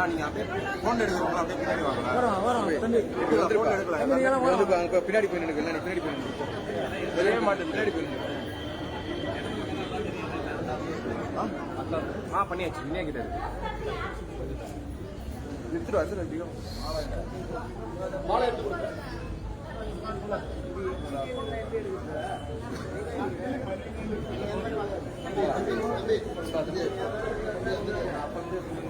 நான் நீங்க அப்படியே போன் எடுக்கிறவங்க அப்படியே பின்னாடி வாங்க வரோம் தம்பி எடுக்கலாம் பின்னாடி போய் நினைக்கல நீ பின்னாடி போய் நினைக்க தெரியவே மாட்டேன் பின்னாடி போய் நினைக்க ஆ பண்ணியாச்சு வினயா கிட்ட நிறுத்துரு வந்து அதிகம் சரி விடு.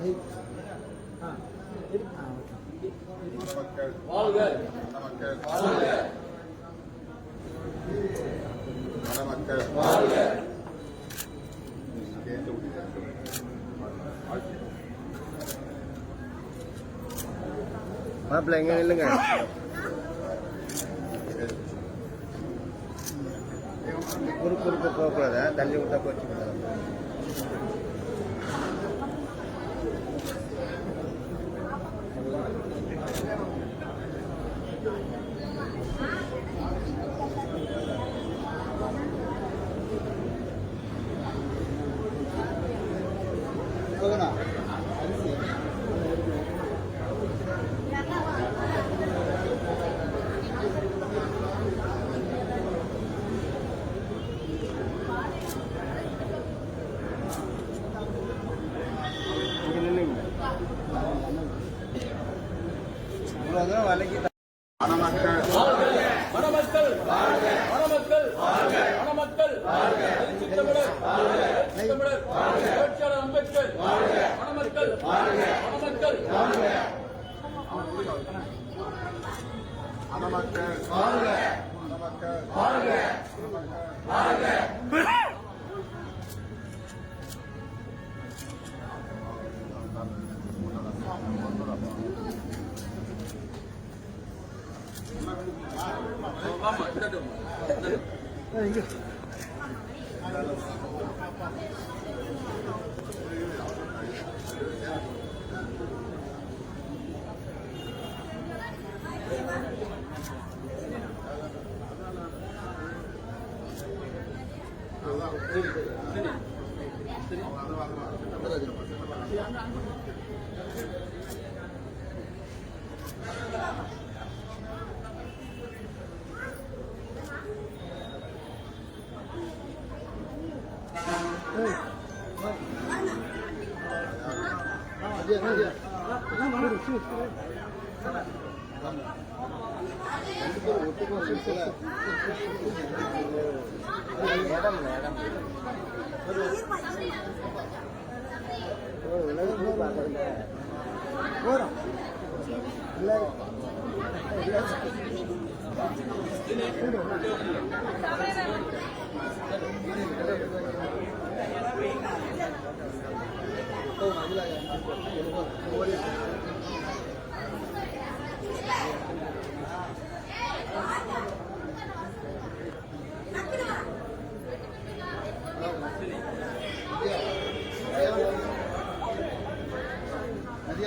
ஆ மாப்பிள்ள எங்க நில்லுங்க குறுக்கு குறுக்கு போகக்கூடாது தள்ளி விட்டா போச்சு இங்க நில்லுங்க இவ்வளோ தூரம் வலைக்கு மணமக்கள் மணமக்கள் மணமக்கள் சித்தமிழர் சித்தமிழர் புரட்சியாளர் அம்பேத்கர் மணமக்கள் மணமக்கள் மணமக்கள் மணமக்கள் இங்கே Yeah, yeah, yeah. ஏய் இடம் இல்லை, இடம் இல்லை. ஓ, உலகம் full பார்க்கறீங்க. போகிறோம் இல்லை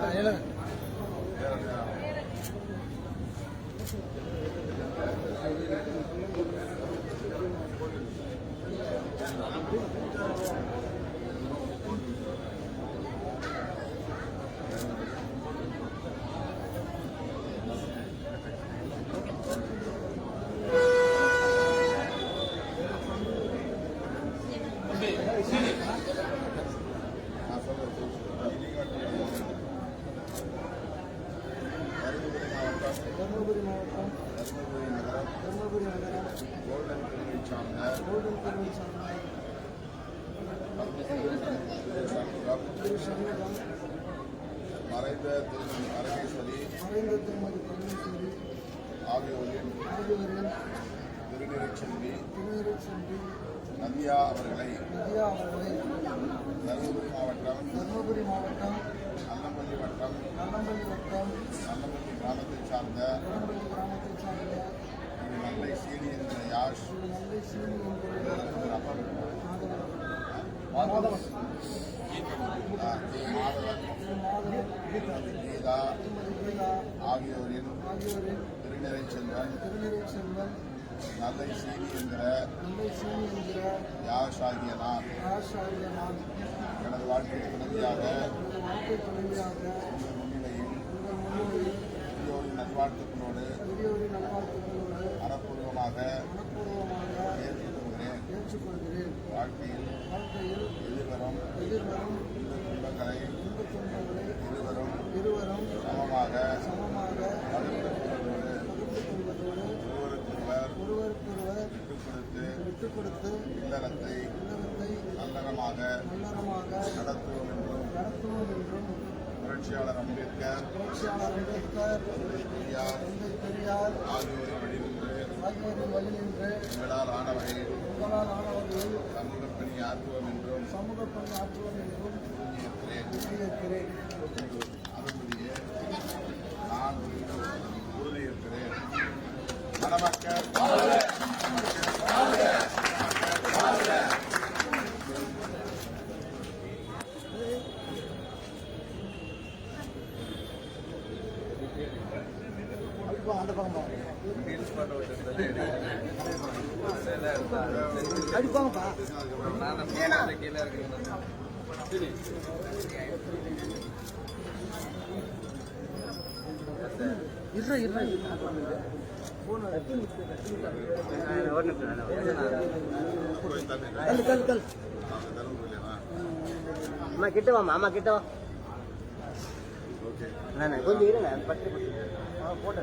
哎，那。மறைந்த திரு பரமேஸ்வரி மறைந்த திருமதி பரமேஸ்வரி ஆகியோரின் ஆகியோரின் திருநிறைச் செல்வி திருநீரை சென்று நந்தியா அவர்களை வித்யா அவர்களை தருமபுரி மாவட்டம் தருமபுரி மாவட்டம் அன்னப்பள்ளி வட்டம் நல்லம்பள்ளி வட்டம் அன்னப்பள்ளி கிராமத்தைச் சார்ந்த நல்லம்பள்ளி கிராமத்தைச் சார்ந்த நல்லை சீனி என்கிற யாஷ் நல்லை சீனி என்கிற கீதா ஆகியோரின் ஆகியோரின் செல்வன் செல்வன் நல்லை சீனி என்கிற நல்லை சீனி என்கிற யாஷ் ஆகிய நான் எனது வாழ்க்கை துணைவியாக வாழ்க்கை துணைவியாக உங்கள் முன்னிலையில் உங்கள் முன்னிலையில் பெரியோரின் நல்வாழ்த்துக்களோடு பெரியோரின் நல்வாழ்த்துக்களோடு ஏற்றுக்கொள்கிறேன் ஏற்றுக்கொள்கிறேன் எதிர்வரும் இந்த துன்பங்களை இருவரும் இருவரும் சமமாக சமமாக கொள்வதோடு ஒருவருக்கொருவர் ஒருவருக்கொருவர் விட்டுக் கொடுத்து விட்டுக் கொடுத்து இல்லறத்தை இல்லறத்தை நல்லறமாக நல்லறமாக நடத்துவோம் என்றும் நடத்துவோம் என்றும் புரட்சியாளர் அம்பேத்கர் புரட்சியாளர் அம்பேத்கர் பெரியார் தந்தை பெரியார் ஆகியோரின் வழி நின்று ஆகியோரின் வழி நின்று எங்களால் ஆன வகையில் உங்களால் ஆனவர்கள் சமூக பணி ஆற்றுவோம் என்றும் சமூக பணி ஆற்றுவோம் என்றும் உறுதியேற்கிறேன் உறுதியேற்கிறேன் அதன்படியே நான் உறுதியேற்கிறேன் மணமக்கள் அப்பா அந்த பக்கம் பாருங்க அடிப்பாங்கப்பா இருற இருற கல் கல் கல் அம்மா கிட்ட வாமா அம்மா கிட்ட வா. ஓகே நானே கொஞ்சம் இருங்க பட்டு போட்டோ.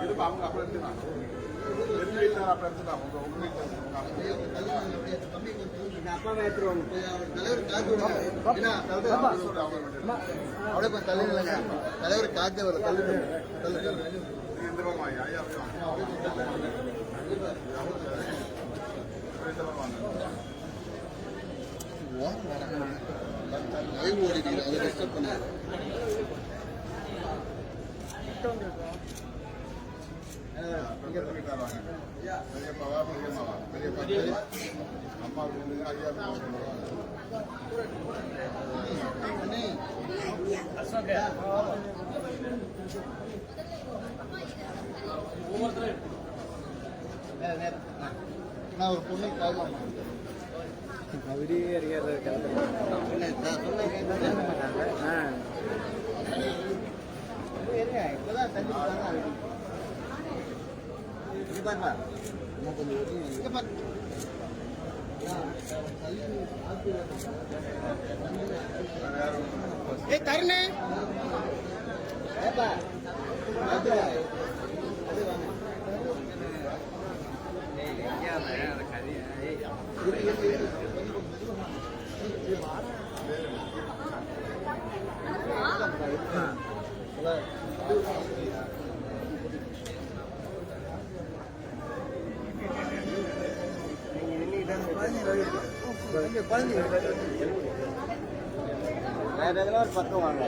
இருப்பா அவங்க அப்புறம் எடுத்துக்கலாம் எந்த எடுத்துக்கலாம் உங்க உங்க வீட்டில் அப்பா எடுத்துருவாங்க அப்படியே தள்ளி இல்லைங்க தலைவர் காக்க வர தள்ளி தள்ளி இந்த பக்கம் வாங்க ஐயா இந்த பக்கம் வாங்க லைவ் ஓடிக்கிறேன் அதை டிஸ்டர்ப் பண்ண நான் ஒரு பொண்ணு வேற யாரும் ஏ தருணே. வேற எதனா ஒரு பக்கம் வாங்க.